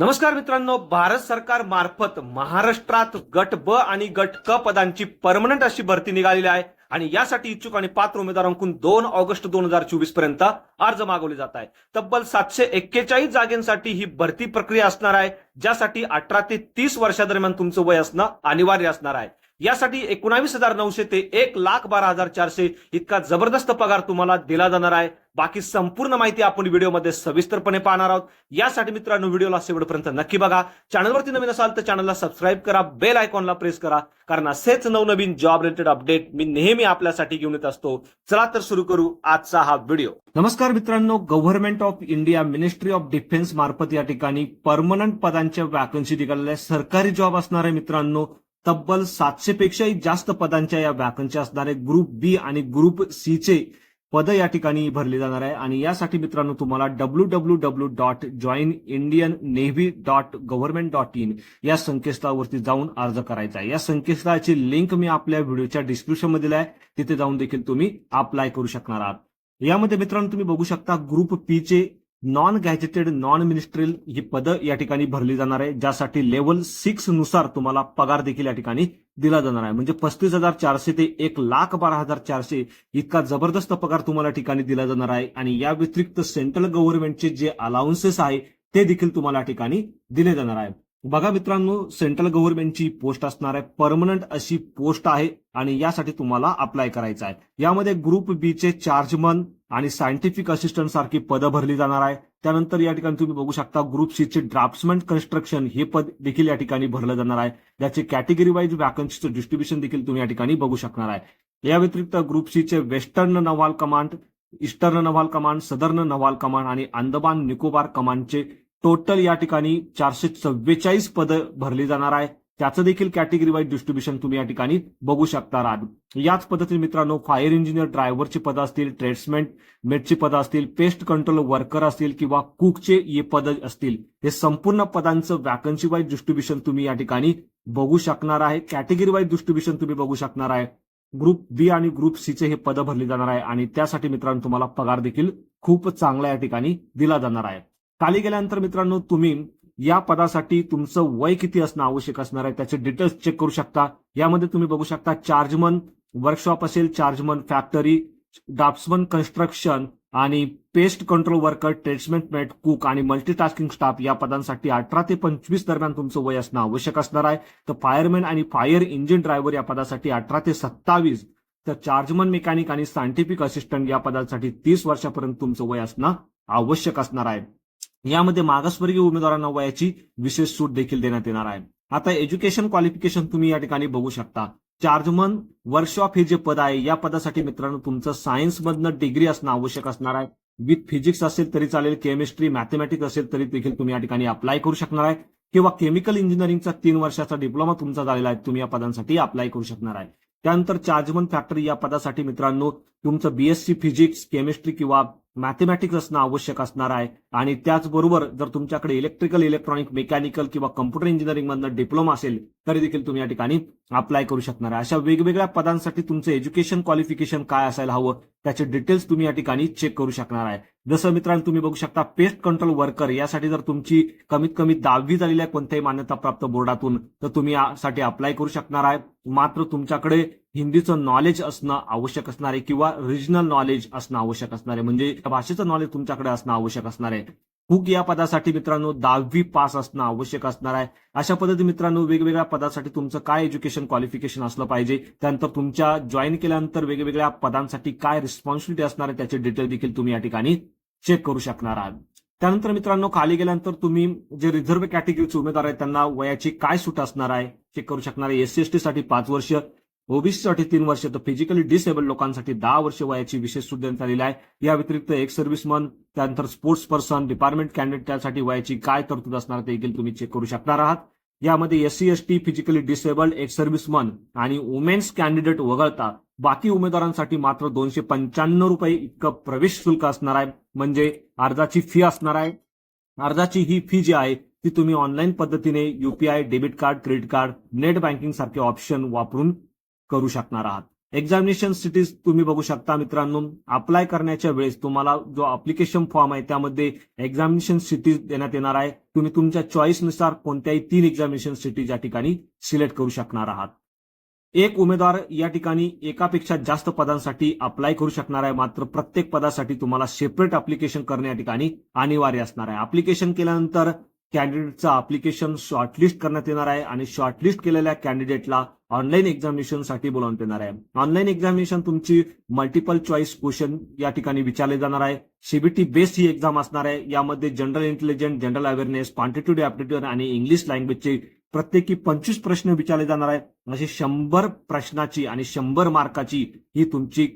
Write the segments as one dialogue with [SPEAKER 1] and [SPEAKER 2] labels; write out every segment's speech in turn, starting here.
[SPEAKER 1] नमस्कार मित्रांनो भारत सरकार मार्फत महाराष्ट्रात गट ब आणि गट क पदांची परमनंट अशी भरती निघालेली आहे. आणि यासाठी इच्छुक आणि पात्र उमेदवारांकडून दोन ऑगस्ट दोन हजार चोवीसपर्यंत अर्ज मागवले जात आहे तब्बल सातशे एक्केचाळीस जागेसाठी ही भरती प्रक्रिया असणार आहे ज्यासाठी अठरा ते तीस वर्षादरम्यान तुमचं वय असणं अनिवार्य असणार आहे. यासाठी एकोणावीस हजार नऊशे ते एक लाख बारा हजार चारशे इतका जबरदस्त पगार तुम्हाला दिला जाणार आहे. बाकी संपूर्ण माहिती आपण व्हिडिओमध्ये सविस्तरपणे पाहणार आहोत. यासाठी मित्रांनो व्हिडिओला शेवटपर्यंत नक्की बघा. चॅनलवरती नवीन असाल तर चॅनलला सबस्क्राईब करा. बेल आयकॉनला प्रेस करा. कारण असेच नवनवीन जॉब रिलेटेड अपडेट मी नेहमी आपल्यासाठी घेऊन येत असतो. चला तर सुरू करू आजचा हा व्हिडिओ. नमस्कार मित्रांनो government of India ministry of defence मार्फत या ठिकाणी परमनंट पदांच्या वॅकन्सी निघालेल्या सरकारी जॉब असणाऱ्या मित्रांनो. तब्बल सातशे पेक्षाही जास्त पदांच्या या वॅकन्सी असणारे ग्रुप बी आणि ग्रुप सी चे पद या ठिकाणी भरली जाणार आहे. आणि यासाठी मित्रांनो तुम्हाला W W W dot join Indian navy dot government dot in या संकेतस्थळावरती जाऊन अर्ज करायचा आहे. या संकेतस्थळाची लिंक मी आपल्या व्हिडिओच्या डिस्क्रिप्शनमध्ये आहे तिथे जाऊन देखील तुम्ही अप्लाय करू शकणार आहात. यामध्ये मित्रांनो तुम्ही बघू शकता ग्रुप पी चे नॉन गॅजेटेड नॉन मिनिस्ट्रियल ही पदं या ठिकाणी भरली जाणार आहे ज्यासाठी लेवल सिक्सनुसार तुम्हाला पगार देखील या ठिकाणी दिला जाणार आहे. म्हणजे पस्तीस हजार चारशे ते एक लाख बारा हजार चारशे इतका जबरदस्त पगार तुम्हाला ठिकाणी दिला जाणार आहे. आणि या व्यतिरिक्त सेंट्रल गव्हर्नमेंटचे जे अलाउन्सेस आहे ते देखील तुम्हाला ठिकाणी दिले जाणार आहे. बघा मित्रांनो सेंट्रल गव्हर्नमेंटची पोस्ट असणार आहे. परमनंट अशी पोस्ट आहे आणि यासाठी तुम्हाला अप्लाय करायचं आहे. यामध्ये ग्रुप बी चे चार्जमन आणि सायंटिफिक असिस्टंट सारखी पदं भरली जाणार आहे. त्यानंतर या ठिकाणी तुम्ही बघू शकता ग्रुप सी चे ड्राफ्ट्समॅन कन्स्ट्रक्शन हे पद देखील या ठिकाणी भरलं जाणार आहे. ज्याचे कॅटेगरी वाईज वॅकन्सीचं डिस्ट्रीब्युशन देखील तुम्ही या ठिकाणी बघू शकणार आहे. या व्यतिरिक्त ग्रुप सी चे western naval command eastern naval command southern naval command आणि अंदमान निकोबार कमांडचे टोटल या ठिकाणी चारशे चव्वेचाळीस पदं भरली जाणार आहे. त्याचं देखील कॅटेगरी वाईज डिस्ट्रीब्युशन तुम्ही या ठिकाणी बघू शकता आहात याच पद्धतीने मित्रांनो फायर इंजिनियर ड्रायव्हरची पदं असतील ट्रेड्समेंट मेटची पदं असतील पेस्ट कंट्रोल वर्कर असतील किंवा कुकचे हे पदं असतील हे संपूर्ण पदांचं वॅकन्सी वाईज डिस्ट्रीब्युशन तुम्ही या ठिकाणी बघू शकणार आहे. कॅटेगरी वाईज डिस्ट्रीब्युशन तुम्ही बघू शकणार आहे. ग्रुप बी आणि ग्रुप सी चे हे पदं भरली जाणार आहे आणि त्यासाठी मित्रांनो तुम्हाला पगार देखील खूप चांगला या ठिकाणी दिला जाणार आहे. खाली गेल्यानंतर मित्रांनो तुम्ही या पदासाठी तुमचं वय किती असणं आवश्यक असणार आहे त्याचे डिटेल्स चेक करू शकता. यामध्ये तुम्ही बघू शकता चार्जमन वर्कशॉप असेल चार्जमन फॅक्टरी ड्राफ्ट्समन कन्स्ट्रक्शन आणि pest control worker tradesmen mate cook आणि मल्टीटास्किंग स्टाफ या पदांसाठी अठरा ते पंचवीस दरम्यान तुमचं वय असणं आवश्यक असणार आहे. तर फायरमॅन आणि फायर इंजिन ड्रायव्हर या पदासाठी अठरा ते सत्तावीस तर चार्जमन मेकॅनिक आणि सायंटिफिक असिस्टंट या पदासाठी तीस वर्षापर्यंत तुमचं वय असणं आवश्यक असणार आहे. यामध्ये मागासवर्गीय उमेदवारांना वयाची विशेष सूट देखील देण्यात येणार आहे. आता एज्युकेशन क्वालिफिकेशन तुम्ही या ठिकाणी बघू शकता. चार्जमन वर्कशॉप हे जे पद आहे या पदासाठी मित्रांनो तुमचं सायन्स मधनं डिग्री असणं आवश्यक असणार आहे. विथ फिजिक्स असेल तरी चालेल केमिस्ट्री मॅथमॅटिक्स असेल तरी देखील तुम्ही या ठिकाणी अप्लाय करू शकणार आहे. किंवा केमिकल इंजिनिअरिंगचा तीन वर्षाचा डिप्लोमा तुमचा झालेला आहे तुम्ही या पदांसाठी अप्लाय करू शकणार आहे. त्यानंतर चार्जमन फॅक्टरी या पदासाठी मित्रांनो तुमचं बीएससी फिजिक्स केमिस्ट्री किंवा मॅथमॅटिक्स असणं आवश्यक असणार आहे. आणि त्याचबरोबर जर तुमच्याकडे इलेक्ट्रिकल इलेक्ट्रॉनिक मेकॅनिकल किंवा कम्प्युटर इंजिनिअरिंग मधनं डिप्लोमा असेल तरी देखील तुम्ही या ठिकाणी अप्लाय करू शकणार आहे. अशा वेगवेगळ्या पदांसाठी तुमचं एज्युकेशन क्वालिफिकेशन काय असायला हवं त्याचे डिटेल्स तुम्ही या ठिकाणी चेक करू शकणार आहे. जसं मित्रांनो तुम्ही बघू शकता पेस्ट कंट्रोल वर्कर यासाठी जर तुमची कमीत कमी दहावी झालेल्या कोणत्याही मान्यताप्राप्त बोर्डातून तर तुम्ही यासाठी अप्लाय करू शकणार आहे. मात्र तुमच्याकडे हिंदीचं नॉलेज असणं आवश्यक असणार आहे किंवा रिजनल नॉलेज असणं आवश्यक असणार आहे म्हणजे भाषेचं नॉलेज तुमच्याकडे असणं आवश्यक असणार आहे. कुक या पदासाठी मित्रांनो दहावी पास असणं आवश्यक असणार आहे. अशा पद्धती मित्रांनो वेगवेगळ्या पदासाठी तुमचं काय एज्युकेशन क्वालिफिकेशन असलं पाहिजे त्यानंतर तुमच्या जॉईन केल्यानंतर वेगवेगळ्या पदांसाठी काय रिस्पॉन्सिबिलिटी असणार आहे त्याचे डिटेल देखील तुम्ही या ठिकाणी चेक करू शकणार आहात. त्यानंतर मित्रांनो खाली गेल्यानंतर तुम्ही जे रिझर्व्ह कॅटेगरीचे उमेदवार आहेत त्यांना वयाची काय सूट असणार आहे चेक करू शकणार आहे. एससी एसटी साठी पाच वर्ष ओबीसीसाठी तीन वर्ष तर फिजिकली डिसेबल लोकांसाठी दहा वर्ष वयाची विशेष सूट देण्यात आलेली आहे. या व्यतिरिक्त एक सर्व्हिसमन त्यानंतर स्पोर्ट्स पर्सन डिपार्टमेंट कॅन्डिडेट त्यासाठी वयाची काय तरतूद असणार ते देखील तुम्ही चेक करू शकणार आहात. यामध्ये एससी एसटी फिजिकली डिसेबल्ड एक सर्व्हिसमन आणि वुमेन्स कॅन्डिडेट वगळता बाकी उमेदवारांसाठी मात्र दोनशे पंच्याण्णव रुपये इतकं प्रवेश शुल्क असणार आहे. म्हणजे अर्जाची फी असणार आहे. अर्जाची ही फी जी आहे ती तुम्ही ऑनलाईन पद्धतीने UPI debit card credit card net banking सारखे ऑप्शन वापरून करू शकणार आहात. एक्झामिनेशन सिटीज तुम्ही बघू शकता मित्रांनो. अप्लाय करण्याच्या वेळेस तुम्हाला जो अप्लिकेशन फॉर्म आहे त्यामध्ये एक्झामिनेशन सिटीज देण्यात येणार आहे. तुम्ही तुमच्या चॉईसनुसार कोणत्याही तीन एक्झामिनेशन सिटीज या ठिकाणी सिलेक्ट करू शकणार आहात. एक उमेदवार या ठिकाणी एकापेक्षा जास्त पदांसाठी अप्लाय करू शकणार आहे. मात्र प्रत्येक पदासाठी तुम्हाला सेपरेट अप्लिकेशन करणे या ठिकाणी अनिवार्य असणार आहे. अप्लिकेशन केल्यानंतर कॅन्डिडेटचं अप्लिकेशन शॉर्टलिस्ट करण्यात येणार आहे आणि शॉर्टलिस्ट केलेल्या कॅन्डिडेटला ऑनलाईन एक्झामिनेशनसाठी बोलावण्यात येणार आहे. ऑनलाईन एक्झामिनेशन तुमची मल्टिपल चॉईस क्वेश्चन या ठिकाणी विचारले जाणार आहे. सीबीटी बेस्ड ही एक्झाम असणार आहे. यामध्ये general intelligence general awareness quantitative aptitude आणि इंग्लिश लँग्वेजचे प्रत्येकी पंचवीस प्रश्न विचारले जाणार आहेत. अशी शंभर प्रश्नाची आणि शंभर मार्काची ही तुमची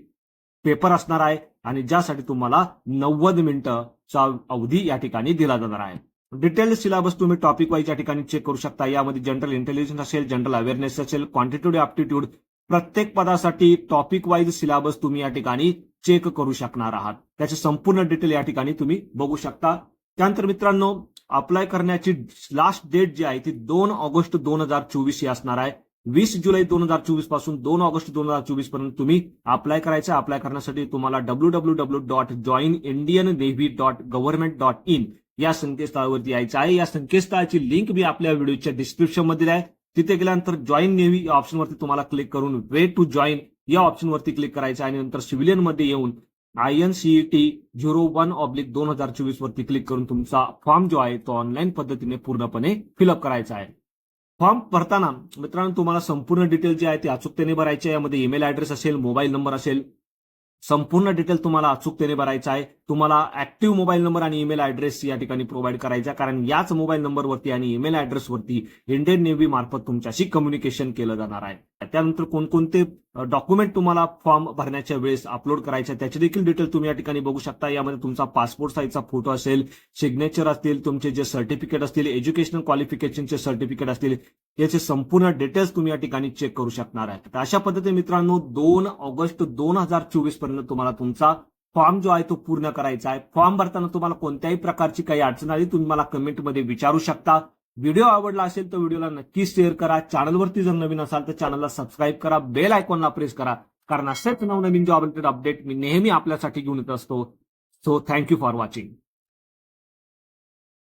[SPEAKER 1] पेपर असणार आहे आणि ज्यासाठी तुम्हाला नव्वद मिनिटंचा अवधी या ठिकाणी दिला जाणार आहे. डिटेल सिलेबस तुम्ही टॉपिक वाईज या ठिकाणी चेक करू शकता. यामध्ये जनरल इंटेलिजन्स असेल जनरल अवेअरनेस असेल क्वांटिट्यूड ऍप्टिट्यूड प्रत्येक पदासाठी टॉपिक वाईज सिलेबस तुम्ही या ठिकाणी चेक करू शकणार आहात. त्याचे संपूर्ण डिटेल या ठिकाणी तुम्ही बघू शकता. त्यानंतर मित्रांनो अप्लाय करण्याची लास्ट डेट जी आहे ती दोन ऑगस्ट दोन हजार चोवीस ही असणार आहे. वीस जुलै दोन हजार चोवीसपासून दोन ऑगस्ट दोन हजार चोवीसपर्यंत तुम्ही अप्लाय करायचं. अप्लाय करण्यासाठी तुम्हाला W W W dot join Indian navy dot government dot in या संकेतस्थळावरती यायचं आहे. या संकेतस्थळाची लिंक मी आपल्या व्हिडिओच्या डिस्क्रिप्शनमध्ये आहे. तिथे गेल्यानंतर जॉईन नेव्ही या ऑप्शनवरती तुम्हाला क्लिक करून वे टू जॉईन या ऑप्शनवरती क्लिक करायचं आहे. आणि नंतर सिव्हिलियनमध्ये येऊन I N CET zero one oblique दोन हजार चोवीस वरती क्लिक करून तुमचा फॉर्म जो आहे तो ऑनलाईन पद्धतीने पूर्णपणे फिलअप करायचा आहे. फॉर्म भरताना मित्रांनो तुम्हाला संपूर्ण डिटेल जे आहे ते अचूकतेने भरायचे यामध्ये ईमेल ऍड्रेस असेल मोबाईल नंबर असेल. संपूर्ण डिटेल तुम्हाला अचूकतेने भरायचा आहे. तुम्हाला ऍक्टिव्ह मोबाईल नंबर आणि ईमेल ऍड्रेस या ठिकाणी प्रोव्हाइड करायचा कारण याच मोबाईल नंबरवरती आणि ईमेल ऍड्रेसवरती इंडियन नेव्ही मार्फत तुमच्याशी कम्युनिकेशन केलं जाणार आहे. त्यानंतर कोणकोणते डॉक्युमेंट तुम्हाला फॉर्म भरण्याच्या वेळेस अपलोड करायचे त्याचे देखील डिटेल तुम्ही या ठिकाणी बघू शकता. यामध्ये तुमचा पासपोर्ट साईजचा फोटो असेल सिग्नेचर असतील तुमचे जे सर्टिफिकेट असतील एज्युकेशनल क्वालिफिकेशनचे सर्टिफिकेट असतील याचे संपूर्ण डिटेल्स तुम्ही या ठिकाणी चेक करू शकणार आहे. तर अशा पद्धतीने मित्रांनो दोन ऑगस्ट दोन हजार चोवीसपर्यंत तुम्हाला तुमचा फॉर्म जो आहे तो पूर्ण करायचा आहे. फॉर्म भरताना तुम्हाला कोणत्याही प्रकारची काही अडचण आली तुम्ही मला कमेंटमध्ये विचारू शकता. व्हिडिओ आवडला असेल तर व्हिडिओला नक्की शेअर करा. चॅनलवरती जर नवीन असाल तर चॅनलला सबस्क्राईब करा. बेल आयकॉनला प्रेस करा. कारण असेच नवनवीन जॉब अपडेट मी नेहमी आपल्यासाठी घेऊन येत असतो. So thank you for watching